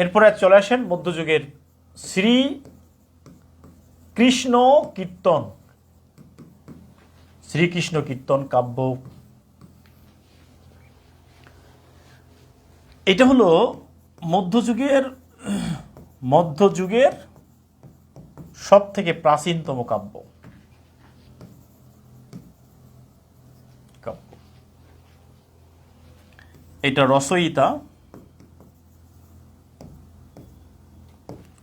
এরপরে চলে আসেন মধ্যযুগের শ্রী কৃষ্ণ কীর্তন। শ্রীকৃষ্ণ কীর্তন কাব্য। এটা হলো মধ্যযুগের মধ্যযুগের সব থেকে প্রাচীনতম কাব্য। কাব্য। এটা রচয়িতা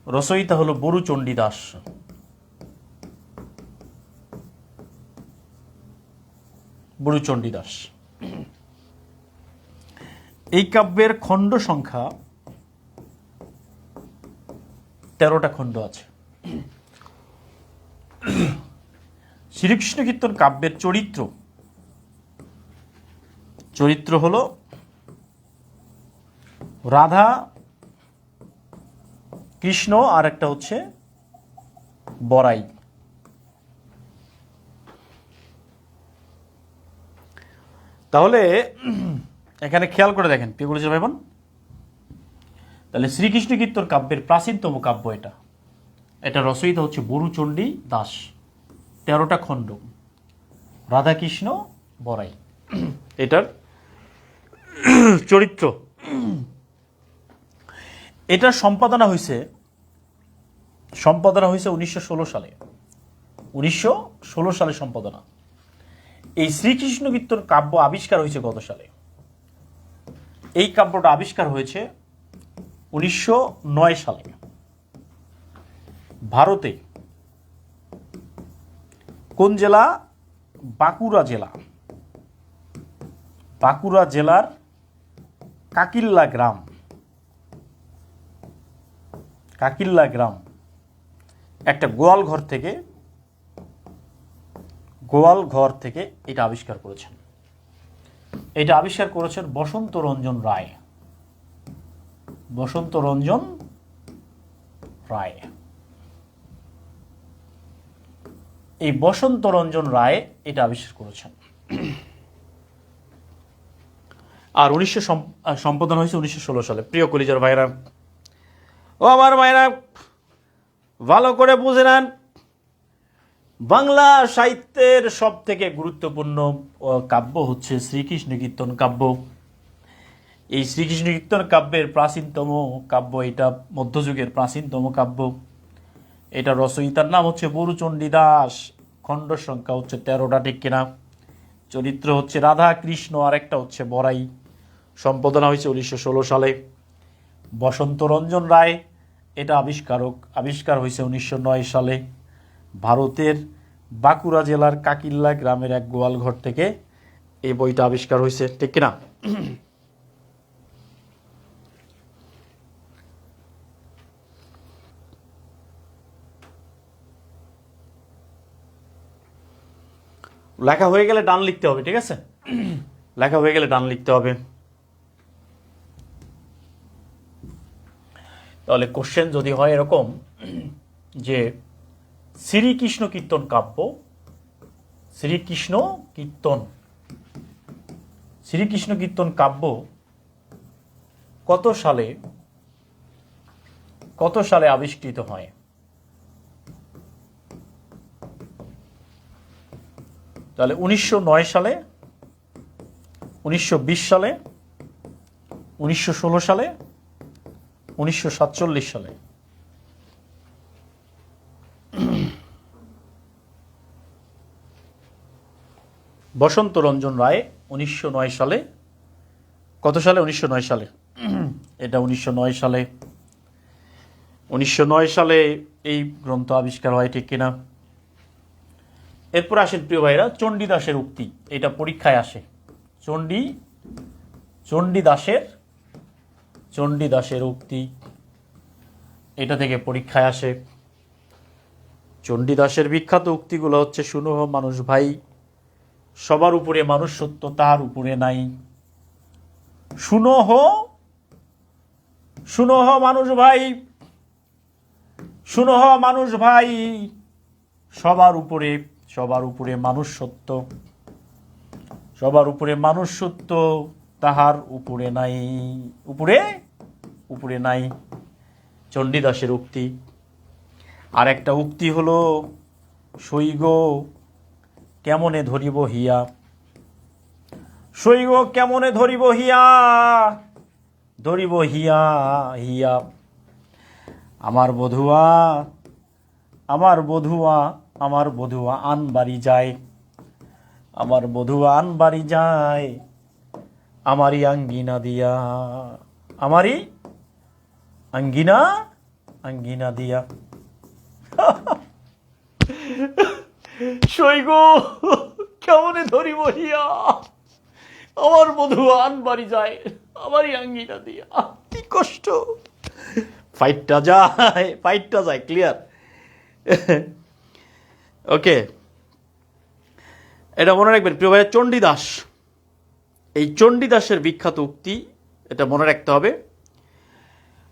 রচয়িতা হলো বরুচণ্ডী দাস। বরুচণ্ডী দাস। এই কাব্যের খণ্ড সংখ্যা তেরোটা খণ্ড আছে। শ্রীকৃষ্ণ কীর্তন কাব্যের চরিত্র। চরিত্র হলো রাধা কৃষ্ণ আর একটা হচ্ছে বরাই তাহলে, এখানে খেয়াল করে দেখেন কে বলেছে ভাই বোন তাহলে শ্রীকৃষ্ণ কীর্তন কাব্যের প্রাচীনতম কাব্য এটা? এটা রচয়িতা হচ্ছে বরুচণ্ডী দাস। তেরোটা খণ্ড। রাধাকৃষ্ণ বরাই এটার চরিত্র। এটার সম্পাদনা হয়েছে সম্পাদনা হয়েছে উনিশশো ষোলো সালে। উনিশশো ষোলো সালে সম্পাদনা। এই শ্রীকৃষ্ণ কীর্তন কাব্য আবিষ্কার হয়েছে গত সালে। এই কাব্যটা আবিষ্কার হয়েছে উনিশশো নয় সালে। ভারতে কোন জেলা? বাঁকুড়া জেলা। বাঁকুড়া জেলার কাকিল্লা গ্রাম। কাকিল্লা গ্রাম, একটা গোয়াল ঘর থেকে, গোয়াল ঘর থেকে এটা আবিষ্কার করেছেন। এটা আবিষ্কার করেছেন বসন্ত রঞ্জন রায়। বসন্ত রঞ্জন রায়। এই বসন্ত রঞ্জন রায় এটা আবিষ্কার করেছেন। আর উনিশশো সম্পাদন হয়েছে উনিশশো ষোলো সালে। প্রিয় কলিজার ভাইরা ও আমার মায়েরা ভালো করে বুঝে নেন। বাংলা সাহিত্যের সব থেকে গুরুত্বপূর্ণ কাব্য হচ্ছে শ্রীকৃষ্ণ কীর্তন কাব্য। এই শ্রীকৃষ্ণ কীর্তন কাব্যের প্রাচীনতম কাব্য এটা, মধ্যযুগের প্রাচীনতম কাব্য। এটা রচয়িতার নাম হচ্ছে বরুচণ্ডী দাস। খণ্ড সংখ্যা হচ্ছে তেরোটা, ঠিক চরিত্র হচ্ছে রাধা কৃষ্ণ, আরেকটা হচ্ছে বড়াই। সম্পাদনা হয়েছে উনিশশো ষোলো সালে। বসন্ত রঞ্জন রায়, এটা আবিষ্কারক। আবিষ্কার হয়েছে উনিশশো নয় সালে। ভারতের বাঁকুড়া জেলার কাকিল্লা গ্রামের এক গোয়ালঘর থেকে এই বইটা আবিষ্কার হয়েছে। ঠিক কিনা? লেখা হয়ে গেলে ডান লিখতে হবে, ঠিক আছে? লেখা হয়ে গেলে ডান লিখতে হবে। তাহলে কোশ্চেন যদি হয় এরকম, যে শ্রীকৃষ্ণ কীর্তন কাব্য শ্রীকৃষ্ণ কীর্তন শ্রীকৃষ্ণ কীর্তন কাব্য কত সালে কত সালে আবিষ্কৃত হয়? তাহলে উনিশশো নয় সালে, উনিশশো বিশ সালে, উনিশশো ষোলো সালে উনিশশো সাতচল্লিশ সালে। বসন্ত রঞ্জন রায় উনিশশো নয় সালে। কত সালে? উনিশশো নয় সালে। এটা উনিশশো নয় সালে। উনিশশো নয় সালে এই গ্রন্থ আবিষ্কার হয়, ঠিক কিনা? এরপর আসেন প্রিয় ভাইরা চণ্ডীদাসের উক্তি। এটা পরীক্ষায় আসে। চণ্ডী, চণ্ডীদাসের চণ্ডীদাসের উক্তি। এটা থেকে পরীক্ষায় আসে। চণ্ডীদাসের বিখ্যাত উক্তিগুলো হচ্ছে শুনুহ মানুষ ভাই, সবার উপরে মানুষ সত্য তার উপরে নাই। শুনহ শুনহ মানুষ ভাই শুনহ মানুষ ভাই, সবার উপরে সবার উপরে মানুষ সত্য সবার উপরে মানুষ সত্য তাহার উপরে নাই। উপরে উপরে নাই, চণ্ডীদাসের উক্তি। আর একটা উক্তি হলো, সৈগ কেমনে ধরিব হিয়া? সৈগ কেমনে ধরিব হিয়া? ধরিব হিয়া হিয়া। আমার বধুয়া আমার বধুয়া আমার বধুয়া আন বাড়ি যায়। আমার বধুয়া আন বাড়ি যায়, আমারই আঙ্গিনা দিয়া, আমারই আঙ্গিনা? আঙ্গিনা দিয়া। সৈগ, কেমনে ধরিব হিয়া? আমার বধুয়া আন বাড়ি যায়, আমারই আঙ্গিনা দিয়া। কি কষ্ট। ফাইটটা যায় ফাইটটা যায় ক্লিয়ার ওকে এটা মনে রাখবেন, প্রিয় ভাইয়া, চণ্ডীদাস। এই চণ্ডীদাসের বিখ্যাত উক্তি, এটা মনে রাখতে হবে।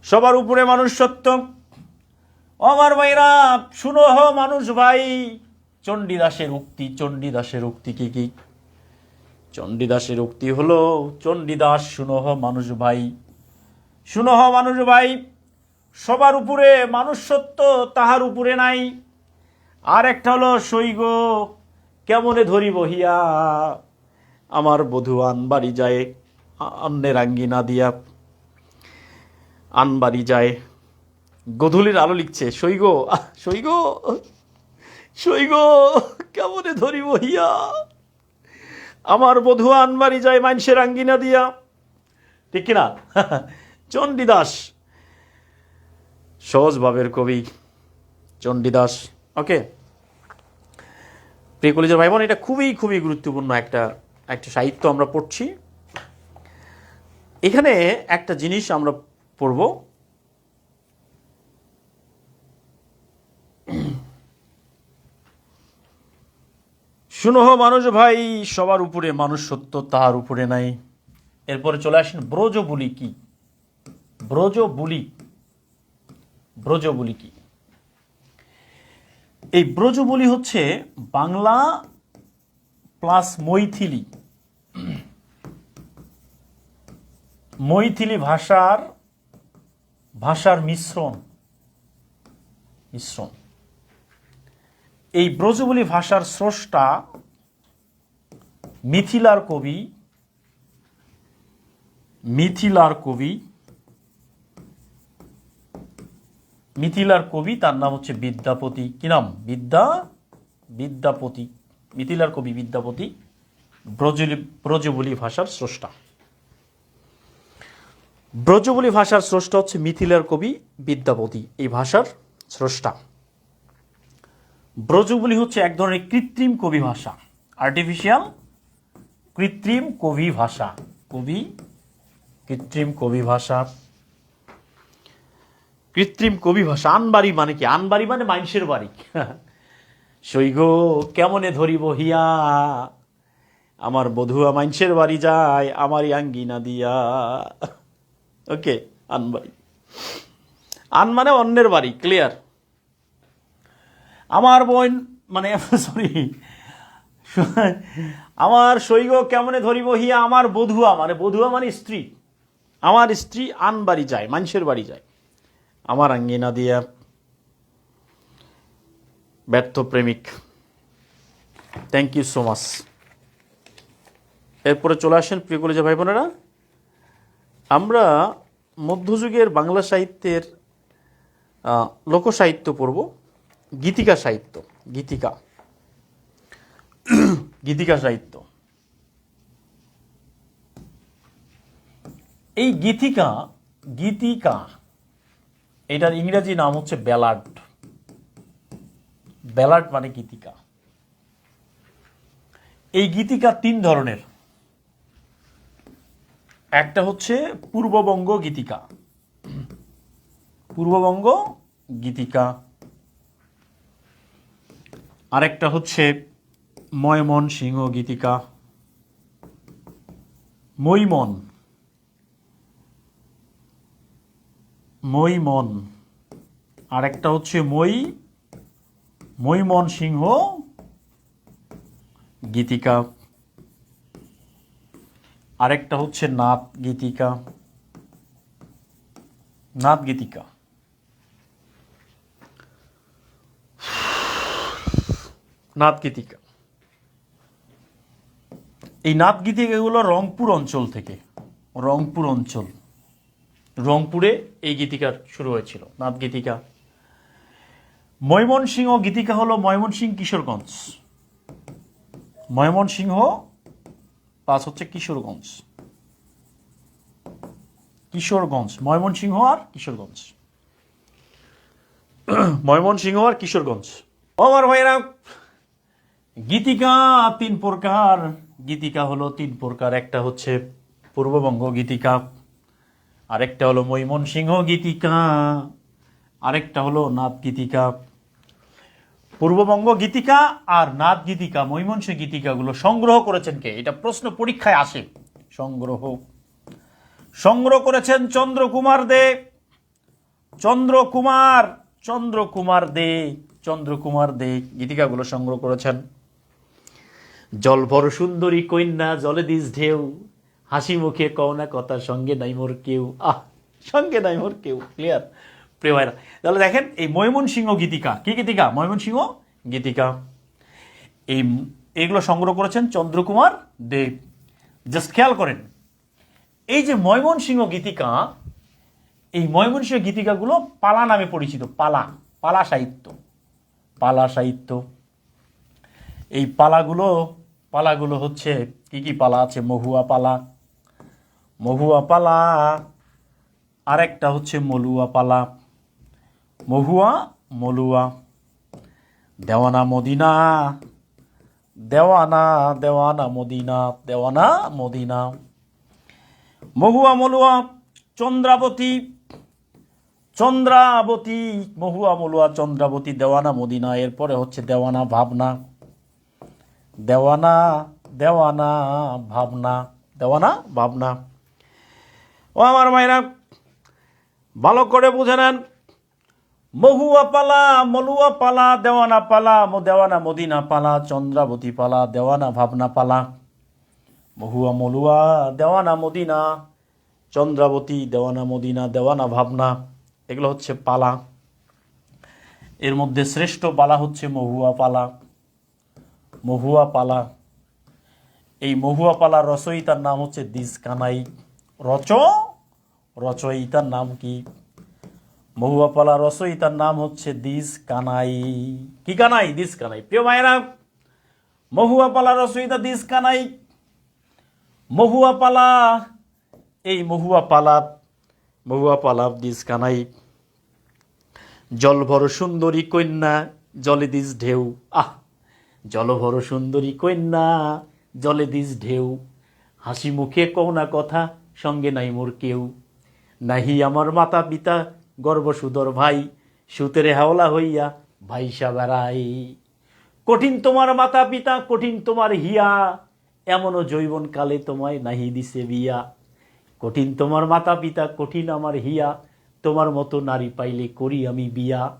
সবার উপরে মানুষ সত্য আমার ভাইরা শুনো হ মানুষ ভাই। চণ্ডীদাসের উক্তি চণ্ডীদাসের উক্তি কি কি? চণ্ডীদাসের উক্তি হলো, চণ্ডীদাস, শুনো হ মানুষ ভাই। শুনো হ মানুষ ভাই, সবার উপরে মানুষ সত্য তাহার উপরে নাই। আর একটা হলো সৈগ, কেমনে ধরিব হিয়া? আমার বধূ আনবাড়ি যায় অন্যের আঙ্গিনা দিয়া। আনবাড়ি যায়। গধূলির আলো লিখছে সৈগ সৈগ সৈগ কেমনে ধরিব হিয়া? আমার বধু আনবাড়ি যায় মানুষের আঙ্গিনা দিয়া। ঠিক কিনা? চণ্ডীদাস, সহজ ভাবের কবি চণ্ডীদাস। ওকে প্রিয় কলেজের ভাই বোন এটা খুবই খুবই গুরুত্বপূর্ণ একটা একটা সাহিত্য আমরা পড়ছি। এখানে একটা জিনিস আমরা পড়ব। শুনো মানুষ ভাই, সবার উপরে মানুষ সত্য তাহার উপরে নাই। এরপরে চলে আসেন, ব্রজ বলি কি? ব্রজ বলি। ব্রজ বলি কি? এই ব্রজ বলি হচ্ছে বাংলা প্লাস মৈথিলি। মৈথিলি ভাষার ভাষার মিশ্রণ মিশ্রণ। এই ব্রজবলি ভাষার স্রষ্টা মিথিলার কবি মিথিলার কবি মিথিলার কবি, তার নাম হচ্ছে বিদ্যাপতি। কি নাম? বিদ্যা, বিদ্যাপতি। মিথিলার কবি বিদ্যাপতি, ব্রজলি, ব্রজবলি ভাষার স্রষ্টা। ব্রজবলি ভাষার স্রষ্টা হচ্ছে মিথিলার কবি বিদ্যাপতি। এই ভাষার স্রষ্টা। ব্রজবলি হচ্ছে এক ধরনের কৃত্রিম কবি ভাষা। আর্টিফিশিয়াল কৃত্রিম কবি ভাষা। কবি কৃত্রিম কবি ভাষা। কৃত্রিম কবি ভাষা। আনবাড়ি মানে কি? আনবাড়ি মানে মানুষের বাড়ি। সৈগ, কেমনে ধরিব হিয়া? আমার বধুয়া মানুষের বাড়ি যায়, আমারই আঙ্গিনা দিয়া। ওকে আন বাড়ি আন মানে অন্যের বাড়ি ক্লিয়ার আমার বোন মানে সরি আমার সৈগ কেমনে ধরিব হিয়া আমার বধুয়া মানে বধুয়া মানে স্ত্রী। আমার স্ত্রী আন বাড়ি যায়, মানুষের বাড়ি যায়। আমার আঙ্গিনা দিয়া ব্যর্থ প্রেমিক। থ্যাংক ইউ সো মাচ এরপরে চলে আসেন প্রিয় কলেজে ভাই বোনেরা আমরা মধ্যযুগের বাংলা সাহিত্যের লোকসাহিত্য পড়ব, গীতিকা সাহিত্য, গীতিকা। গীতিকা সাহিত্য। এই গীতিকা গীতিকা, এটার ইংরেজি নাম হচ্ছে ব্যালাড ব্যালাড মানে গীতিকা। এই গীতিকা তিন ধরনের। একটা হচ্ছে পূর্ববঙ্গ গীতিকা। পূর্ববঙ্গ গীতিকা। আরেকটা হচ্ছে ময়মন সিংহ গীতিকা। মৈমন। মৈমন। আরেকটা হচ্ছে মই, মৈমন সিংহ গীতিকা। আরেকটা হচ্ছে নাথ গীতিকা। নাথ গীতিকা। নাথ গীতিকা। এই নাথ গীতিকাগুলো রংপুর অঞ্চল থেকে, রংপুর অঞ্চল। রংপুরে এই গীতিকার শুরু হয়েছিল নাথ গীতিকা। ময়মনসিংহ গীতিকা হলো ময়মনসিংহ কিশোরগঞ্জ। ময়মনসিংহ প্লাস হচ্ছে কিশোরগঞ্জ। কিশোরগঞ্জ ময়মনসিংহ আর কিশোরগঞ্জ। ময়মনসিংহ আর কিশোরগঞ্জ। আমার ভাইরা গীতিকা তিন প্রকার। গীতিকা হলো তিন প্রকার। একটা হচ্ছে পূর্ববঙ্গ গীতিকা আরেকটা হলো ময়মনসিংহ গীতিকা আরেকটা হলো নাথ গীতিকা। পূর্ববঙ্গ গীতিকা আর নাথ গীতিকা ময়মনসিংহ গীতিকাগুলো সংগ্রহ করেছেন কে? এটা প্রশ্ন পরীক্ষায় আসে। সংগ্রহ। সংগ্রহ করেছেন চন্দ্রকুমার দে। চন্দ্রকুমার চন্দ্রকুমার দে চন্দ্রকুমার দে গীতিকাগুলো সংগ্রহ করেছেন। জলভর সুন্দরী কন্যা, জলে দিস ঢেউ, হাসি মুখে কওনা কথা সঙ্গে নাই মোর কেউ। আহ, সঙ্গে নাই মোর কেউ ক্লিয়ার প্রিয় ভাইরা, তাহলে দেখেন এই ময়মনসিংহ গীতিকা। কি গীতিকা? ময়মনসিংহ গীতিকা। এই এগুলো সংগ্রহ করেছেন চন্দ্রকুমার দেব জাস্ট খেয়াল করেন, এই যে ময়মনসিংহ গীতিকা, এই ময়মনসিংহ গীতিকাগুলো পালা নামে পরিচিত, পালা পালা সাহিত্য পালা সাহিত্য। এই পালাগুলো পালাগুলো হচ্ছে কি কি পালা আছে? মহুয়া পালা মহুয়া পালা, আরেকটা হচ্ছে মলুয়া পালা। মহুয়া, মলুয়া। দেওয়ানা মদিনা। দেওয়ানা দেওয়ানা মদিনা দেওয়ানা মদিনা। মহুয়া, মলুয়া, চন্দ্রাবতী। চন্দ্রাবতী, মহুয়া, মলুয়া, চন্দ্রাবতী, দেওয়ানা মদিনা। এরপরে হচ্ছে দেওয়ানা ভাবনা। দেওয়ানা দেওয়ানা ভাবনা দেওয়ানা ভাবনা। ও আমার মায়েরা ভালো করে বুঝে নেন। মহুয়া পালা, মলুয়া পালা, দেওয়ানা পালা, মো দেওয়ানা মদিনা পালা, চন্দ্রাবতী পালা, দেওয়ানা ভাবনা পালা। মহুয়া, মলুয়া, দেওয়ানা মদিনা, চন্দ্রাবতী, দেওয়ানা মদিনা, দেওয়ানা ভাবনা, এগুলো হচ্ছে পালা। এর মধ্যে শ্রেষ্ঠ পালা হচ্ছে মহুয়া পালা। মহুয়া পালা। এই মহুয়া পালা রচয়িতার নাম হচ্ছে দিস কানাই। রচ, রচয়িতার নাম কি? মহুয়া পালা রচয়িতার নাম হচ্ছে দিস কানাই। কি কানাই? দিস কানাই। প্রিয় ভাইরা মহুয়া পালা রচয়িতা দিস কানাই। মহুয়া পালা এই মহুয়া পালা মহুয়া পালা দিস কানাই। জলভর সুন্দরী কন্যা, জলে দিস ঢেউ। আহ, জলভর সুন্দরী কন্যা, জলে দিস ঢেউ। হাসি মুখে কও না কথা, সঙ্গে নাই মোর কেউ। নাহি আমার মাতা পিতা গর্বসুদর ভাই, সুতেরে হাওলা হইয়া ভাইসা বেড়াই। কঠিন তোমার মাতা পিতা, কঠিন তোমার হিয়া, এমনও জৈবন কালে তোমায় নাহি দিছে বিয়া। কঠিন তোমার মাতা পিতা, কঠিন আমার হিয়া, তোমার মতো নারী পাইলে করি আমি বিয়া।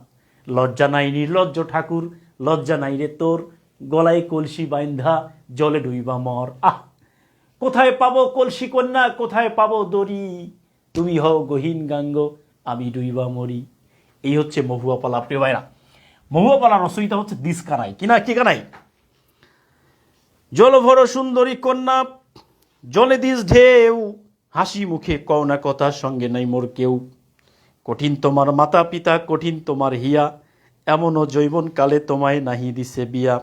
লজ্জা নাই নির্লজ্জ ঠাকুর, লজ্জা নাই রে তোর, গলায় কলসি বাইন্ধা জলে ডুইবা মর। আহ! কোথায় পাবো কলসি কন্যা, কোথায় পাবো দড়ি? তুমি হও গহীন গাঙ্গ আমি ডুইবা মরি। এই হচ্ছে মহুয়া পালা, প্রিয় ভাইরা। মহুয়া পালা রচয়িতা হচ্ছে দিস কানাই কিনা কি কানাই? জলভর সুন্দরী কন্যা, জলে দিস ঢেউ, হাসি মুখে কও না কথার সঙ্গে নাই মোর কেউ। কঠিন তোমার মাতা পিতা কঠিন তোমার হিয়া, এমনও জৈবন কালে তোমায় নাহি দিছে বিয়া।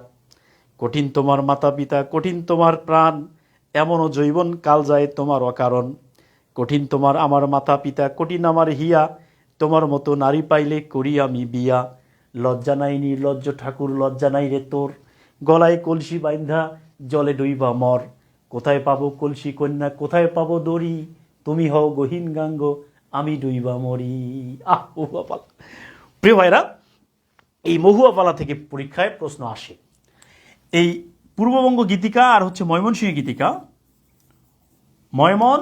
কঠিন তোমার মাতা পিতা কঠিন তোমার প্রাণ, এমনও জৈবন কাল যায় তোমার অকারণ। কঠিন তোমার আমার মাতা পিতা কঠিন আমার হিয়া, তোমার মতো নারী পাইলে করি আমি বিয়া। লজ্জা নাই নির্লজ্জ ঠাকুর, লজ্জা নাই রে তোর। গলায় কলসি বাইন্ধা জলে ডুইবা মর। কোথায় পাবো কলসি কন্যা, কোথায় পাবো দড়ি? তুমি হও গহীন গাঙ্গ, আমি ডুইবা মরি। আহ প্রিয় ভাইরা, এই মহুয়া পালা থেকে পরীক্ষায় প্রশ্ন আসে। এই পূর্ববঙ্গ গীতিকা আর হচ্ছে ময়মনসিংহ গীতিকা, ময়মন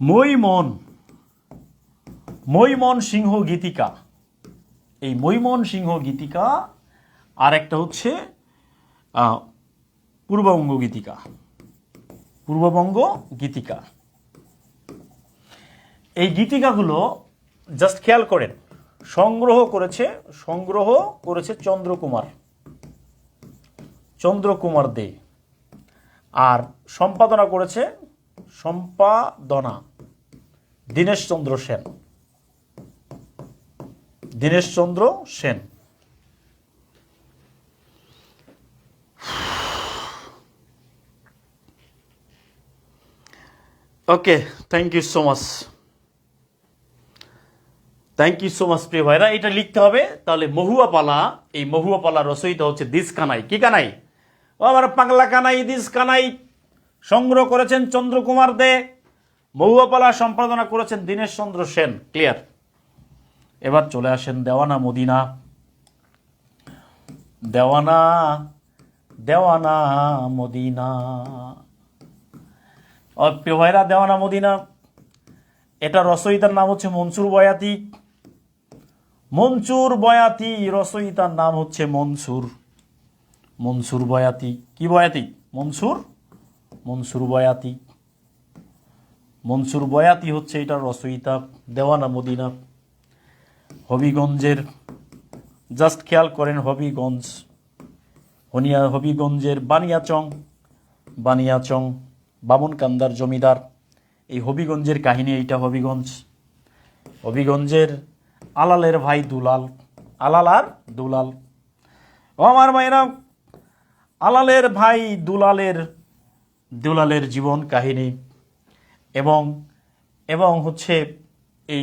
মৈমন মৈমন সিংহ গীতিকা। এই মৈমন সিংহ গীতিকা আর একটা হচ্ছে পূর্ববঙ্গ গীতিকা। পূর্ববঙ্গ গীতিকা। এই গীতিকাগুলো জাস্ট খেয়াল করেন, সংগ্রহ করেছে সংগ্রহ করেছে চন্দ্রকুমার। চন্দ্রকুমার দে। আর সম্পাদনা করেছে সম্পাদনা। Dineshchandra Sen Dineshchandra Sen okay thank you so much thank you so much প্রিয় ভাইরা এটা লিখতে হবে। তাহলে মহুয়া পালা, এই মহুয়া পালা রচয়িতা হচ্ছে দিস কানাই। কি কানাই? ও আমার পাগলা কানাই, দিস কানাই। সংগ্রহ করেছেন চন্দ্রকুমার দে। মহুয়া পালা সম্পাদনা করেছেন দীনেশ চন্দ্র সেন, ক্লিয়ার? এবার চলে আসেন দেওয়ানা মদিনা। দেওয়ানা দেওয়ানা মদিনা। প্রিয় ভাইরা, দেওয়ানা মদিনা, এটা রচয়িতার নাম হচ্ছে মনসুর বয়াতি। মনসুর বয়াতি, রচয়িতার নাম হচ্ছে মনসুর। মনসুর বয়াতি, কি বয়াতি? মনসুর? মনসুর বয়াতি। মনসুর বয়াতি হচ্ছে এটা রচয়িতা, দেওয়ানা মদিনা, হবিগঞ্জের, জাস্ট খেয়াল করেন হবিগঞ্জ, হনিয়া, হবিগঞ্জের বানিয়াচং বানিয়াচং, বামনকান্দার জমিদার, এই হবিগঞ্জের কাহিনী এইটা হবিগঞ্জ। হবিগঞ্জের আলালের ভাই দুলাল, আলাল আর দুলাল। ও আমার মায়েরা, আলালের ভাই দুলালের দুলালের জীবন কাহিনী। এবং এবং হচ্ছে এই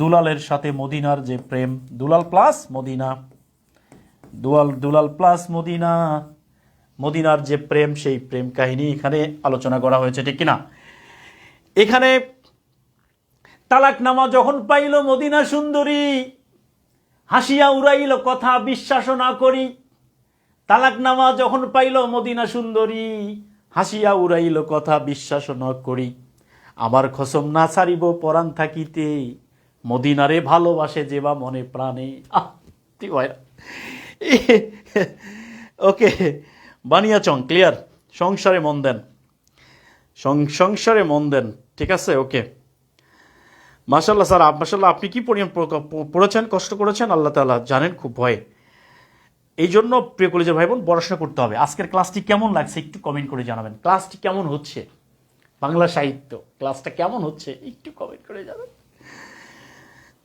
দুলালের সাথে মদিনার যে প্রেম, দুলাল প্লাস মদিনা, দুয়াল, দুলাল প্লাস মদিনা, মদিনার যে প্রেম, সেই প্রেম কাহিনী এখানে আলোচনা করা হয়েছে, ঠিক কিনা? এখানে তালাকনামা যখন পাইল মদিনা সুন্দরী, হাসিয়া উড়াইল কথা বিশ্বাস না করি। তালাকনামা যখন পাইল মদিনা সুন্দরী, হাসিয়া উড়াইল কথা বিশ্বাস না করি। আমার খসম না ছাড়িব পরাণ থাকিতে। মদিনারে ভালোবাসে যে বা মনে প্রাণে। ওকে, বানিয়াচং ক্লিয়ার সংসারে মন দেন। সংসারে মন দেন। ঠিক আছে, ওকে। মাসাল্লাহ স্যার মাশাল্লাহ আপনি কি পরিমাণ পড়েছেন, কষ্ট করেছেন? আল্লাহ তাআলা জানেন, খুব ভয়ে। এই জন্য প্রিয় কলেজের ভাই বোন পড়াশোনা করতে হবে। আজকের ক্লাসটি কেমন লাগছে, একটু কমেন্ট করে জানাবেন। ক্লাসটি কেমন হচ্ছে? বাংলা সাহিত্য। ক্লাসটা কেমন হচ্ছে? একটু কমেন্ট করে যাবেন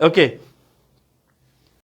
ওকে